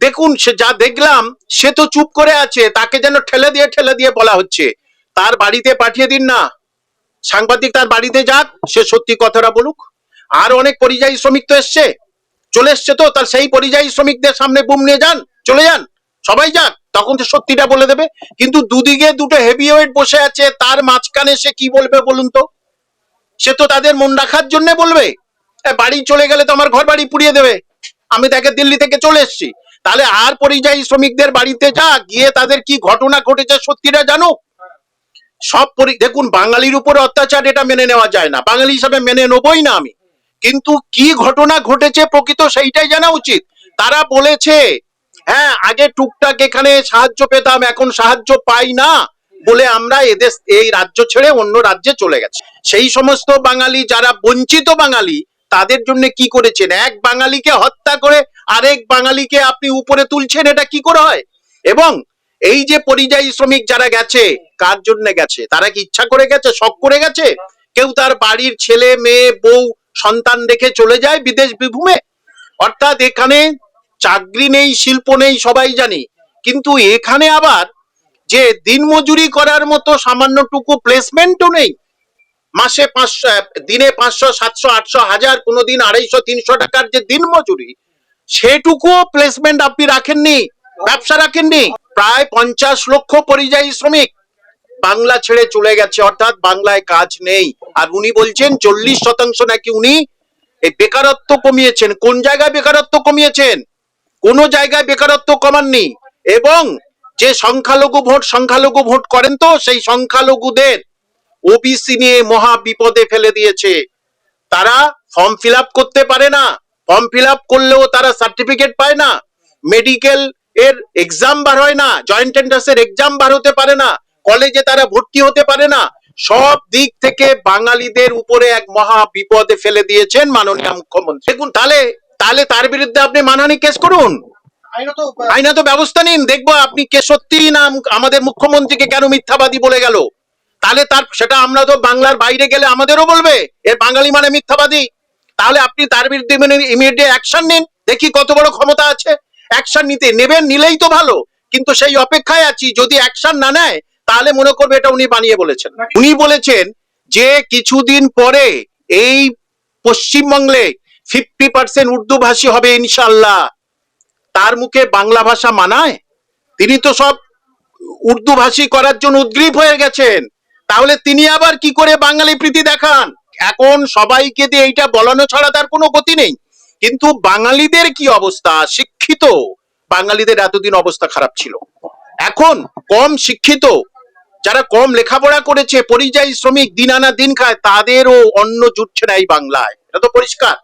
দেখুন, সে যা দেখলাম, সে তো চুপ করে আছে, তাকে যেন ঠেলে দিয়ে ঠেলে দিয়ে বলা হচ্ছে। তার বাড়িতে পাঠিয়ে দিন না। সাংবাদিক তার বাড়িতে যাক, সে সত্যি কথাটা বলুক। আর অনেক পরিযায়ী শ্রমিক তো এসছে। চলে এসছে তো, তার সেই পরিযায়ী শ্রমিকদের সামনে বুম নিয়ে যান, চলে যান, সবাই যাক, তখন তো সত্যিটা বলে দেবে। কিন্তু দুদিকে দুটো হেভি ওয়েট বসে আছে, তার মাঝখানে সে কি বলবে বলুন তো? সে তো তাদের মন রাখার জন্য বলবে বাড়ি চলে গেলে তো আমার ঘর বাড়ি পুড়িয়ে দেবে। আমি তাকে দিল্লি থেকে চলে এসেছি। তাহলে আর পরিযায়ী শ্রমিকদের বাড়িতে যা, গিয়ে তাদের কি ঘটনা ঘটেছে সত্যিটা জানুক? সব দেখুন, বাঙালির উপর অত্যাচার এটা মেনে নেওয়া যায় না। বাঙালি হিসাবে মেনে নেবই না আমি। কিন্তু কি ঘটনা ঘটেছে প্রকৃত সেইটাই জানা উচিত। তারা বলেছে হ্যাঁ আগে টুকটাক এখানে সাহায্য পেতাম, এখন সাহায্য পাই না বলে আমরা এদেশ এই রাজ্য ছেড়ে অন্য রাজ্যে চলে গেছে। সেই সমস্ত বাঙালি, যারা বঞ্চিত বাঙালি তাদের জন্য কি করেছেন? এক বাঙালিকে হত্যা করে আরেক বাঙালিকে আপনি উপরে তুলছেন, এটা কি করে হয়? এবং এই যে পরিযায়ী শ্রমিক যারা গেছে, কার জন্য গেছে? তারা কি ইচ্ছা করে গেছে? শখ করে গেছে? কেউ তার বাড়ির ছেলে, মেয়ে, বউ, সন্তান রেখে চলে যায় বিদেশ বিভূমে অর্থাৎ এখানে চাকরি নেই, শিল্প নেই, সবাই জানি। কিন্তু এখানে আবার যে দিনমজুরি করার মতো সামান্যটুকু প্লেসমেন্টও নেই। মাসে পাঁচশো, দিনে পাঁচশো, সাতশো, আটশো, হাজার, কোনোদিন আড়াইশো, তিনশো টাকার যে দিন মজুরি সেটুকুও প্লেসমেন্ট আপনি রাখেননি, ব্যবসা রাখেননি। প্রায় পঞ্চাশ লক্ষ পরিযায়ী শ্রমিক বাংলা ছেড়ে চলে গেছে, অর্থাৎ বাংলায় কাজ নেই। আর উনি বলছেন চল্লিশ শতাংশ নাকি উনি এই বেকারত্ব কমিয়েছেন। কোন জায়গায় বেকারত্ব কমিয়েছেন? কোন জায়গায় বেকারত্ব কমাননি? এবং যে সংখ্যালঘু ভোট সংখ্যালঘু ভোট করেন তো, সেই সংখ্যালঘুদের ওবিসি নিয়ে মহা বিপদে ফেলে দিয়েছে। তারা ফর্ম ফিল করতে পারে না। ফর্ম ফিল করলেও তারা সার্টিফিকেট পায় না। মেডিকেল এর এক্সাম বার হয় না। জয়েন্ট এন্ট্রান্স এর এক্সাম বার হতে পারে না। কলেজে তারা ভর্তি হতে পারে না। সব দিক থেকে বাঙালিদের উপরে এক মহা বিপদে ফেলে দিয়েছেন মাননীয় মুখ্যমন্ত্রী। দেখুন তাহলে তাহলে তার বিরুদ্ধে আপনি মানহানি কেস করুন? আইনত ব্যবস্থা নিন। দেখব আপনি কে সত্যি না আমাদের মুখ্যমন্ত্রীকে কেন মিথ্যাবাদী বলে গেল? তাহলে তার, সেটা আমরা তো বাংলার বাইরে গেলে আমাদেরও বলবে, এর বাঙালি মানে মিথ্যাবাদী। তাহলে আপনি তার বিরুদ্ধে মানে ইমিডিয়েট অ্যাকশন নিন, দেখি কত বড় ক্ষমতা আছে। অ্যাকশন নিতে নেবেন, নিলেই তো ভালো। কিন্তু সেই অপেক্ষায় আছি, যদি অ্যাকশন না নেয়, তাহলে মনে করবে এটা উনি বানিয়ে বলেছেন। উনি বলেছেন যে কিছুদিন পরে এই পশ্চিমবঙ্গে ফিফটি পার্সেন্ট উর্দু ভাষী হবে ইনশাল্লাহ তার মুখে বাংলা ভাষা মানায়? তিনি তো সব উর্দু ভাষী করার জন্য উদ্গ্রীব হয়ে গেছেন। তাহলে তিনি আবার কি করে বাঙালি প্রীতি দেখান? এখন সবাইকে দিয়ে এইটা বলানো ছাড়া তার কোনো গতি নেই। কিন্তু বাঙালিদের কি অবস্থা? শিক্ষিত। বাঙালিদের এতদিন অবস্থা খারাপ ছিল। এখন কম শিক্ষিত। যারা কম লেখাপড়া করেছে, পরিযায়ী শ্রমিক, দিন আনা দিন খায়, তাদেরও অন্ন জুটছে না এই বাংলায়। এটা তো পরিষ্কার।